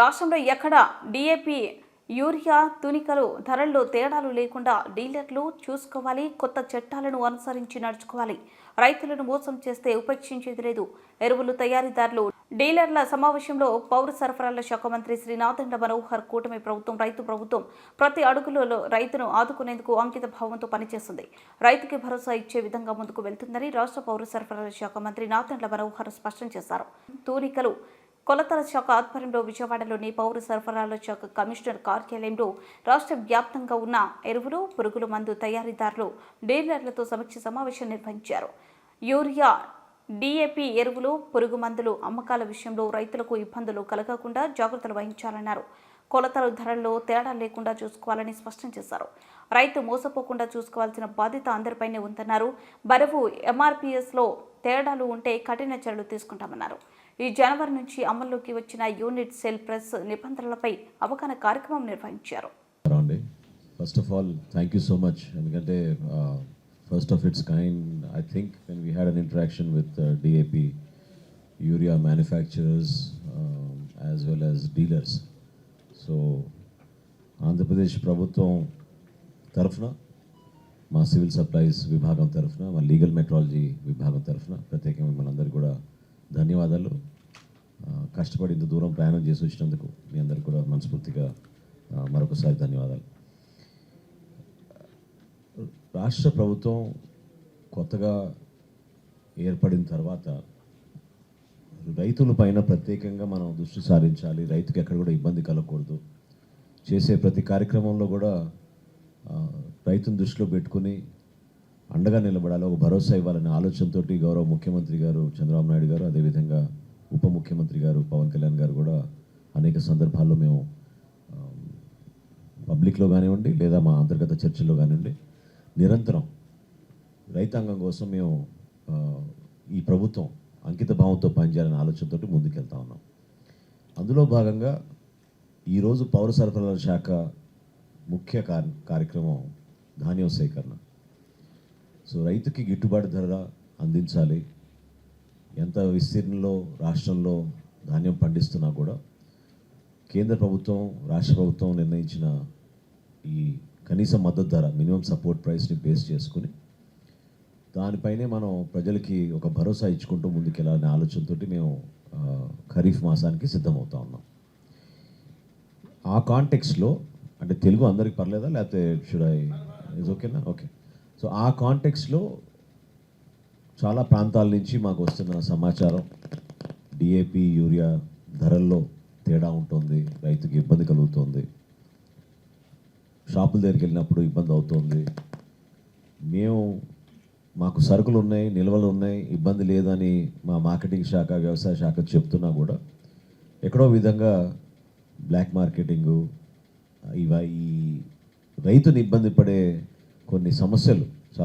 రాష్ట్రంలో ఎక్కడ DAP urea తునికలు ధరల్లో తేడాలు లేకుండా డీలర్లు చూసుకోవాలి కొత్త చట్టాలను అనుసరించి నడుచుకోవాలి. రైతులను మోసం చేస్తే ఉపేక్షించేది లేదు. ఎరువులు తయారీదారులు డీలర్ల సమావేశంలో పౌర సరఫరాల శాఖ మంత్రి శ్రీ నాదండ మనోహర్ కూటమి ప్రభుత్వం రైతు ప్రభుత్వం ప్రతి అడుగులలో రైతును ఆదుకునేందుకు అంకిత భావంతో పనిచేస్తుంది. రైతుకి భరోసా ఇచ్చే విధంగా ముందుకు వెళ్తుందని రాష్ట్ర పౌర సరఫరాల శాఖ మంత్రి నాదండ్ల మనోహర్ స్పష్టం చేశారు. తూనికలు కొలతల శాఖ ఆధ్వర్యంలో విజయవాడలోని పౌర సరఫరాల శాఖ కమిషనర్ కార్యాలయంలో రాష్ట్ర వ్యాప్తంగా ఉన్న ఎరువులు పురుగుల మందు తయారీదారులు డీలర్లతో సమీక్ష సమావేశం నిర్వహించారు. యూరియా డిఏపి ఎరువులు పురుగు మందులు అమ్మకాల విషయంలో రైతులకు ఇబ్బందులు కలగకుండా జాగ్రత్తలు వహించాలన్నారు. కొలతల ధరల్లో తేడా లేకుండా చూసుకోవాలని స్పష్టం చేశారు. రైతు మోసపోకుండా చూసుకోవాల్సిన బాధ్యత అందరిపైనే ఉందన్నారు. బరువు ఎంఆర్పీఎస్లో తేడాలు ఉంటే కఠిన చర్యలు తీసుకుంటామన్నారు. ఈ జనవరి నుంచి అమల్లోకి వచ్చిన యూనిట్ సెల్ ప్రెస్ నిబంధనలపై అవగాహన కార్యక్రమం నిర్వహించారు. First of all thank you so much ఎందుకంటే first of it's kind I think when we had an interaction with DAP urea manufacturers as well as dealers so Andhra Pradesh ప్రభుత్వం తరఫున మా civil supplies విభాగం తరఫున మా legal metrology విభాగం తరఫున ప్రత్యేకంగా మనందరూ కూడా ధన్యవాదాలు. కష్టపడి ఇంత దూరం ప్రయాణం చేసి వచ్చినందుకు మీ అందరికీ కూడా మనస్ఫూర్తిగా మరొకసారి ధన్యవాదాలు. రాష్ట్ర ప్రభుత్వం కొత్తగా ఏర్పడిన తర్వాత రైతుల పైన ప్రత్యేకంగా మనం దృష్టి సారించాలి. రైతుకి ఎక్కడ కూడా ఇబ్బంది కలగకూడదు. చేసే ప్రతి కార్యక్రమంలో కూడా రైతుని రైతును దృష్టిలో పెట్టుకుని అండగా నిలబడాలి ఒక భరోసా ఇవ్వాలనే ఆలోచనతో గౌరవ ముఖ్యమంత్రి గారు చంద్రబాబు నాయుడు గారు అదేవిధంగా ఉప ముఖ్యమంత్రి గారు పవన్ కళ్యాణ్ గారు కూడా అనేక సందర్భాల్లో మేము పబ్లిక్లో కానివ్వండి లేదా మా అంతర్గత చర్చల్లో కానివ్వండి నిరంతరం రైతాంగం కోసం మేము ఈ ప్రభుత్వం అంకిత భావంతో పనిచేయాలనే ఆలోచనతో ముందుకెళ్తా ఉన్నాం. అందులో భాగంగా ఈరోజు పౌర సరఫరాల శాఖ ముఖ్య కార్యక్రమం ధాన్యం సేకరణ. సో రైతుకి గిట్టుబాటు ధర అందించాలి. ఎంత విస్తీర్ణంలో రాష్ట్రంలో ధాన్యం పండిస్తున్నా కూడా కేంద్ర ప్రభుత్వం రాష్ట్ర ప్రభుత్వం నిర్ణయించిన ఈ కనీస మద్దతు ధర మినిమం సపోర్ట్ ప్రైస్ని బేస్ చేసుకుని దానిపైనే మనం ప్రజలకి ఒక భరోసా ఇచ్చుకుంటూ ముందుకెళ్ళాలనే ఆలోచనతో మేము ఖరీఫ్ మాసానికి సిద్ధమవుతా ఉన్నాం. ఆ కాంటెక్స్లో అంటే తెలుగు అందరికి పర్లేదా? లేకపోతే షుడ్ ఐ ఇస్ ఓకేనా ఓకే సో ఆ కాంటెక్స్లో చాలా ప్రాంతాల నుంచి మాకు వస్తున్న సమాచారం. డిఏపి యూరియా ధరల్లో తేడా ఉంటుంది రైతుకి ఇబ్బంది కలుగుతుంది. షాపుల దగ్గరికి వెళ్ళినప్పుడు ఇబ్బంది అవుతుంది. మేము మాకు సరుకులు ఉన్నాయి నిల్వలు ఉన్నాయి ఇబ్బంది లేదని మా మార్కెటింగ్ శాఖ వ్యవసాయ శాఖ చెప్తున్నా కూడా ఎక్కడో విధంగా బ్లాక్ మార్కెటింగు ఇవ ఈ రైతుని ఇబ్బంది పడే కొన్ని సమస్యలు.